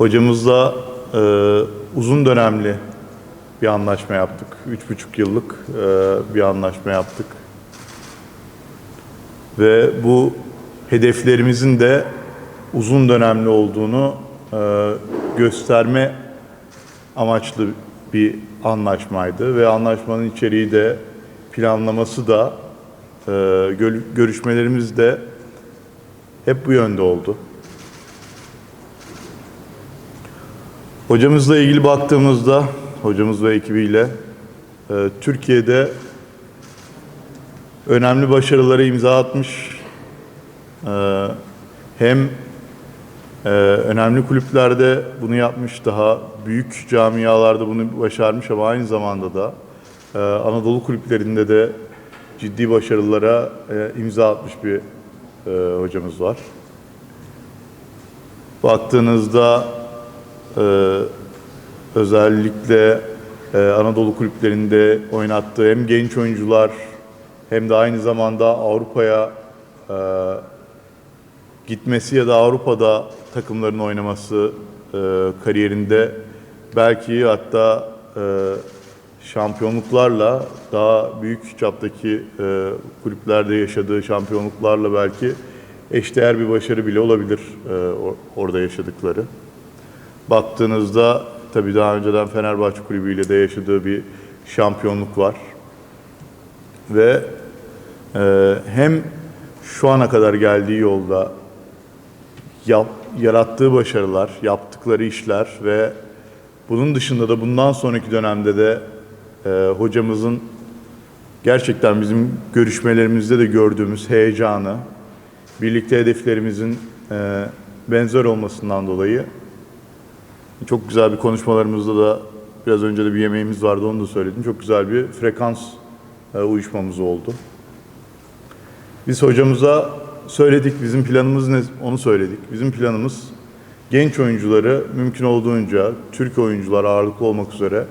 Hocamızla e, uzun dönemli bir anlaşma yaptık. Üç buçuk yıllık e, bir anlaşma yaptık. Ve bu hedeflerimizin de uzun dönemli olduğunu e, gösterme amaçlı bir anlaşmaydı ve anlaşmanın içeriği de planlaması da e, gö- görüşmelerimiz de hep bu yönde oldu. Hocamızla ilgili baktığımızda, hocamız ve ekibiyle e, Türkiye'de önemli başarılara imza atmış. E, hem e, önemli kulüplerde bunu yapmış, daha büyük camialarda bunu başarmış ama aynı zamanda da e, Anadolu kulüplerinde de ciddi başarılara e, imza atmış bir e, hocamız var. Baktığınızda e, özellikle e, Anadolu kulüplerinde oynattığı hem genç oyuncular hem de aynı zamanda Avrupa'ya e, gitmesi ya da Avrupa'da takımların oynaması e, kariyerinde belki hatta şampiyonluklarla daha büyük çaptaki kulüplerde yaşadığı şampiyonluklarla belki eşdeğer bir başarı bile olabilir or- orada yaşadıkları. Baktığınızda tabii daha önceden Fenerbahçe Kulübü ile de yaşadığı bir şampiyonluk var. Ve e, hem şu ana kadar geldiği yolda yap, yarattığı başarılar, yaptıkları işler ve bunun dışında da bundan sonraki dönemde de e, hocamızın gerçekten bizim görüşmelerimizde de gördüğümüz heyecanı, birlikte hedeflerimizin e, benzer olmasından dolayı çok güzel bir konuşmalarımızda da biraz önce de bir yemeğimiz vardı onu da söyledim. Çok güzel bir frekans e, uyuşmamız oldu. Biz hocamıza söyledik bizim planımız ne onu söyledik. Bizim planımız genç oyuncuları mümkün olduğunca Türk oyuncular ağırlıklı olmak üzere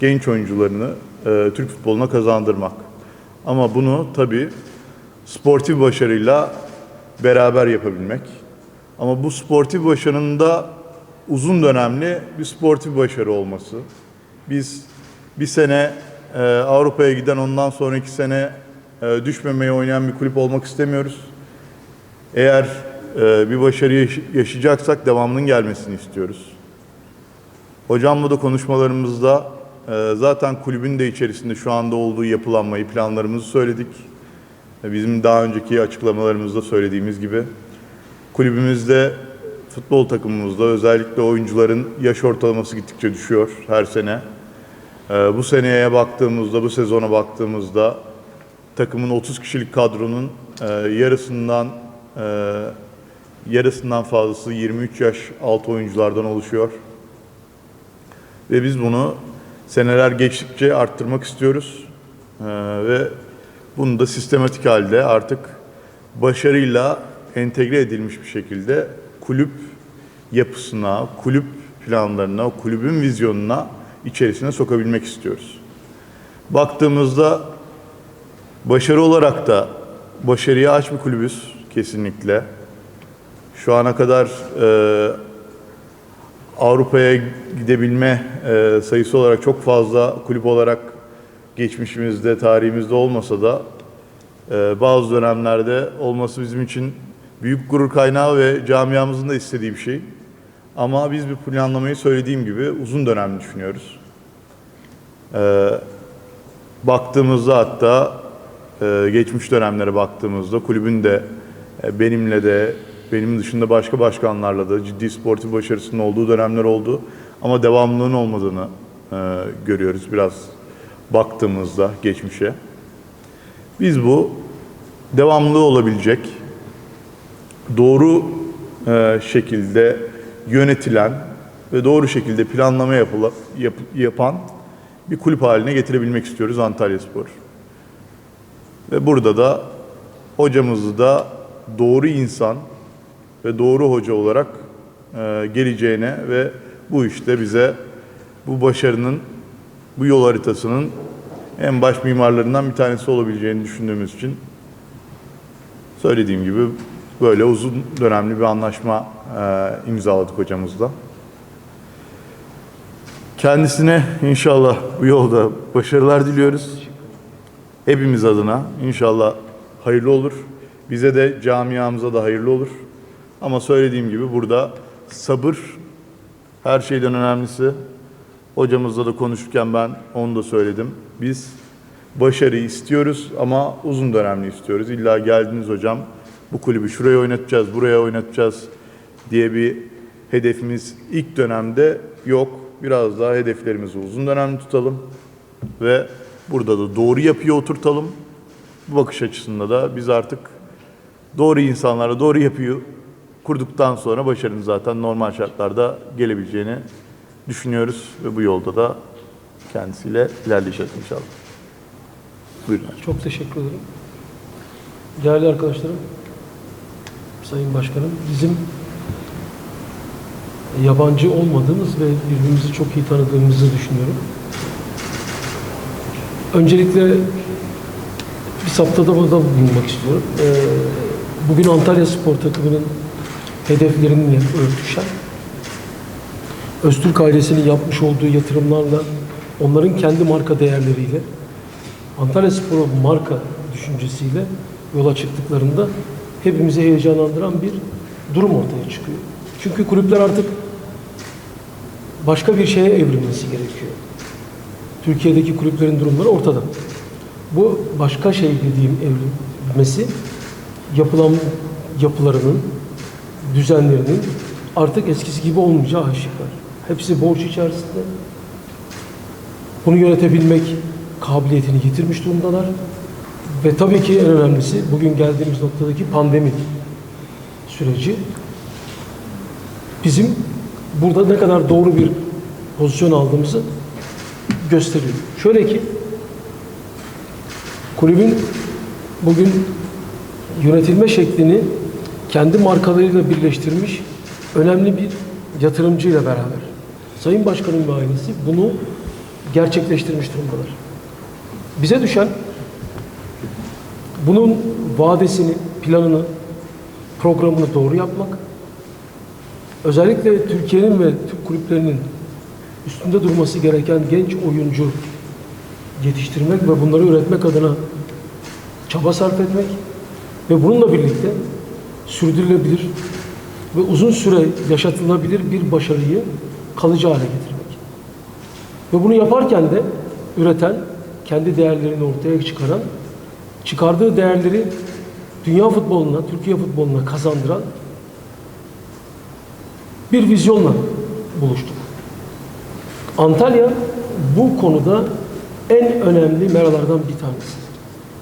genç oyuncularını e, Türk futboluna kazandırmak. Ama bunu tabii sportif başarıyla beraber yapabilmek. Ama bu sportif başarının da uzun dönemli bir sportif başarı olması. Biz bir sene e, Avrupa'ya giden ondan sonraki sene e, düşmemeye oynayan bir kulüp olmak istemiyoruz. Eğer e, bir başarı yaş- yaşayacaksak devamının gelmesini istiyoruz. Hocamla da konuşmalarımızda e, zaten kulübün de içerisinde şu anda olduğu yapılanmayı, planlarımızı söyledik. E, Bizim daha önceki açıklamalarımızda söylediğimiz gibi kulübümüzde futbol takımımızda özellikle oyuncuların yaş ortalaması gittikçe düşüyor her sene. E, Bu seneye baktığımızda, bu sezona baktığımızda takımın 30 kişilik kadronun e, yarısından e, yarısından fazlası 23 yaş altı oyunculardan oluşuyor. Ve biz bunu seneler geçtikçe arttırmak istiyoruz. Ee, ve bunu da sistematik halde artık başarıyla entegre edilmiş bir şekilde kulüp yapısına, kulüp planlarına, kulübün vizyonuna içerisine sokabilmek istiyoruz. Baktığımızda başarı olarak da başarıya aç bir kulübüz kesinlikle. Şu ana kadar e, Avrupa'ya gidebilme e, sayısı olarak çok fazla kulüp olarak geçmişimizde, tarihimizde olmasa da e, bazı dönemlerde olması bizim için büyük gurur kaynağı ve camiamızın da istediği bir şey. Ama biz bir planlamayı söylediğim gibi uzun dönemli düşünüyoruz. E, baktığımızda hatta e, geçmiş dönemlere baktığımızda kulübün de e, benimle de benim dışında başka başkanlarla da ciddi sportif başarısının olduğu dönemler oldu. Ama devamlılığın olmadığını e, görüyoruz biraz baktığımızda geçmişe. Biz bu devamlı olabilecek, doğru e, şekilde yönetilen ve doğru şekilde planlama yapıla, yap- yapan bir kulüp haline getirebilmek istiyoruz Antalya Spor. Ve burada da hocamızı da doğru insan ve doğru hoca olarak e, geleceğine ve bu işte bize bu başarının, bu yol haritasının en baş mimarlarından bir tanesi olabileceğini düşündüğümüz için söylediğim gibi böyle uzun dönemli bir anlaşma e, imzaladık hocamızla. Kendisine inşallah bu yolda başarılar diliyoruz. Hepimiz adına inşallah hayırlı olur. Bize de camiamıza da hayırlı olur. Ama söylediğim gibi burada sabır her şeyden önemlisi. Hocamızla da konuşurken ben onu da söyledim. Biz başarıyı istiyoruz ama uzun dönemli istiyoruz. İlla geldiniz hocam bu kulübü şuraya oynatacağız, buraya oynatacağız diye bir hedefimiz ilk dönemde yok. Biraz daha hedeflerimizi uzun dönemli tutalım ve burada da doğru yapıyı oturtalım. Bu bakış açısında da biz artık doğru insanlarla doğru yapıyı kurduktan sonra başarının zaten normal şartlarda gelebileceğini düşünüyoruz ve bu yolda da kendisiyle ilerleyeceğiz inşallah. Buyurun. Çok teşekkür ederim. Değerli arkadaşlarım, Sayın Başkanım, bizim yabancı olmadığımız ve birbirimizi çok iyi tanıdığımızı düşünüyorum. Öncelikle bir saptada burada bulunmak istiyorum. Ee, Bugün Antalya Spor takımının hedeflerinle örtüşen, Öztürk ailesinin yapmış olduğu yatırımlarla, onların kendi marka değerleriyle, Antalya Spor'u marka düşüncesiyle yola çıktıklarında hepimizi heyecanlandıran bir durum ortaya çıkıyor. Çünkü kulüpler artık başka bir şeye evrilmesi gerekiyor. Türkiye'deki kulüplerin durumları ortada. Bu başka şey dediğim evrilmesi yapılan yapılarının, düzenlerinin artık eskisi gibi olmayacağı aşikar. Hepsi borç içerisinde. Bunu yönetebilmek kabiliyetini yitirmiş durumdalar. Ve tabii ki en önemlisi bugün geldiğimiz noktadaki pandemi süreci bizim burada ne kadar doğru bir pozisyon aldığımızı gösteriyor. Şöyle ki kulübün bugün yönetilme şeklini kendi markalarıyla birleştirmiş önemli bir yatırımcıyla beraber. Sayın Başkanım ve ailesi bunu gerçekleştirmiş durumdalar. Bize düşen bunun vadesini, planını, programını doğru yapmak, özellikle Türkiye'nin ve Türk kulüplerinin üstünde durması gereken genç oyuncu yetiştirmek ve bunları üretmek adına çaba sarf etmek ve bununla birlikte sürdürülebilir ve uzun süre yaşatılabilir bir başarıyı kalıcı hale getirmek. Ve bunu yaparken de üreten, kendi değerlerini ortaya çıkaran, çıkardığı değerleri dünya futboluna, Türkiye futboluna kazandıran bir vizyonla buluştuk. Antalya bu konuda en önemli meralardan bir tanesi.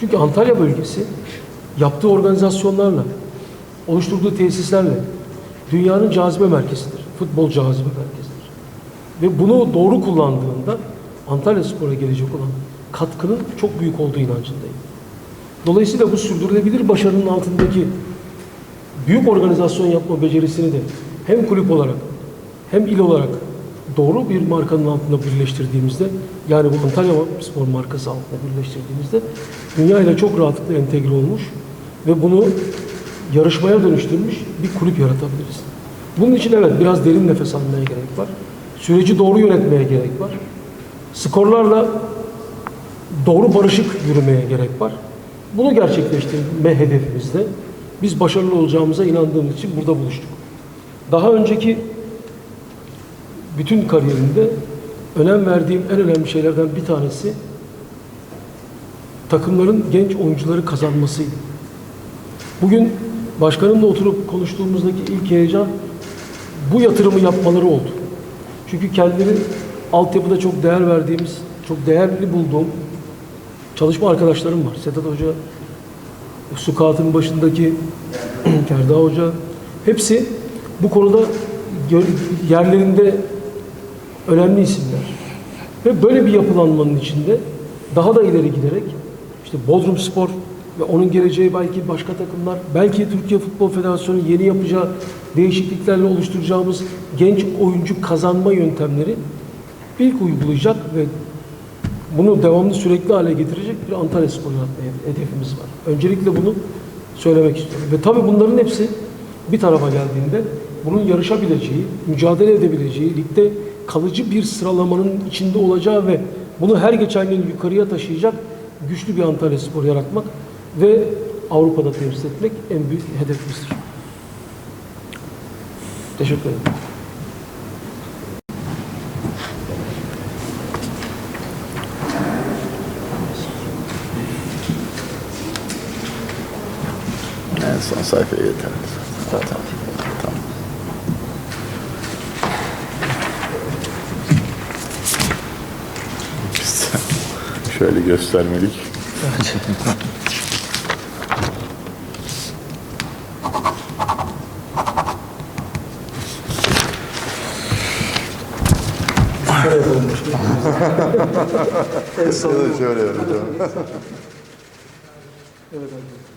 Çünkü Antalya bölgesi yaptığı organizasyonlarla, oluşturduğu tesislerle dünyanın cazibe merkezidir. Futbol cazibe merkezidir. Ve bunu doğru kullandığında Antalya Spor'a gelecek olan katkının çok büyük olduğu inancındayım. Dolayısıyla bu sürdürülebilir başarının altındaki büyük organizasyon yapma becerisini de hem kulüp olarak hem il olarak doğru bir markanın altında birleştirdiğimizde yani bu Antalya Spor markası altında birleştirdiğimizde dünya ile çok rahatlıkla entegre olmuş ve bunu yarışmaya dönüştürmüş bir kulüp yaratabiliriz. Bunun için evet biraz derin nefes almaya gerek var. Süreci doğru yönetmeye gerek var. Skorlarla doğru barışık yürümeye gerek var. Bunu gerçekleştirme hedefimizde biz başarılı olacağımıza inandığımız için burada buluştuk. Daha önceki bütün kariyerimde önem verdiğim en önemli şeylerden bir tanesi takımların genç oyuncuları kazanmasıydı. Bugün başkanımla oturup konuştuğumuzdaki ilk heyecan bu yatırımı yapmaları oldu. Çünkü kendileri altyapıda çok değer verdiğimiz, çok değerli bulduğum çalışma arkadaşlarım var. Sedat Hoca, Sukat'ın başındaki Kerda Hoca, hepsi bu konuda yerlerinde önemli isimler. Ve böyle bir yapılanmanın içinde daha da ileri giderek işte Bodrum Spor ve onun geleceği belki başka takımlar, belki Türkiye Futbol Federasyonu yeni yapacağı değişikliklerle oluşturacağımız genç oyuncu kazanma yöntemleri ilk uygulayacak ve bunu devamlı sürekli hale getirecek bir Antalya Spor yaratma hedefimiz var. Öncelikle bunu söylemek istiyorum. Ve tabii bunların hepsi bir tarafa geldiğinde bunun yarışabileceği, mücadele edebileceği, ligde kalıcı bir sıralamanın içinde olacağı ve bunu her geçen gün yukarıya taşıyacak güçlü bir Antalya Spor yaratmak ve Avrupa'da temsil etmek en büyük hedefimizdir. Teşekkür ederim. En son sayfaya yeterli. Zaten. Tamam. Biz Şöyle göstermelik. En son. Şöyle yapacağım. Evet, abi.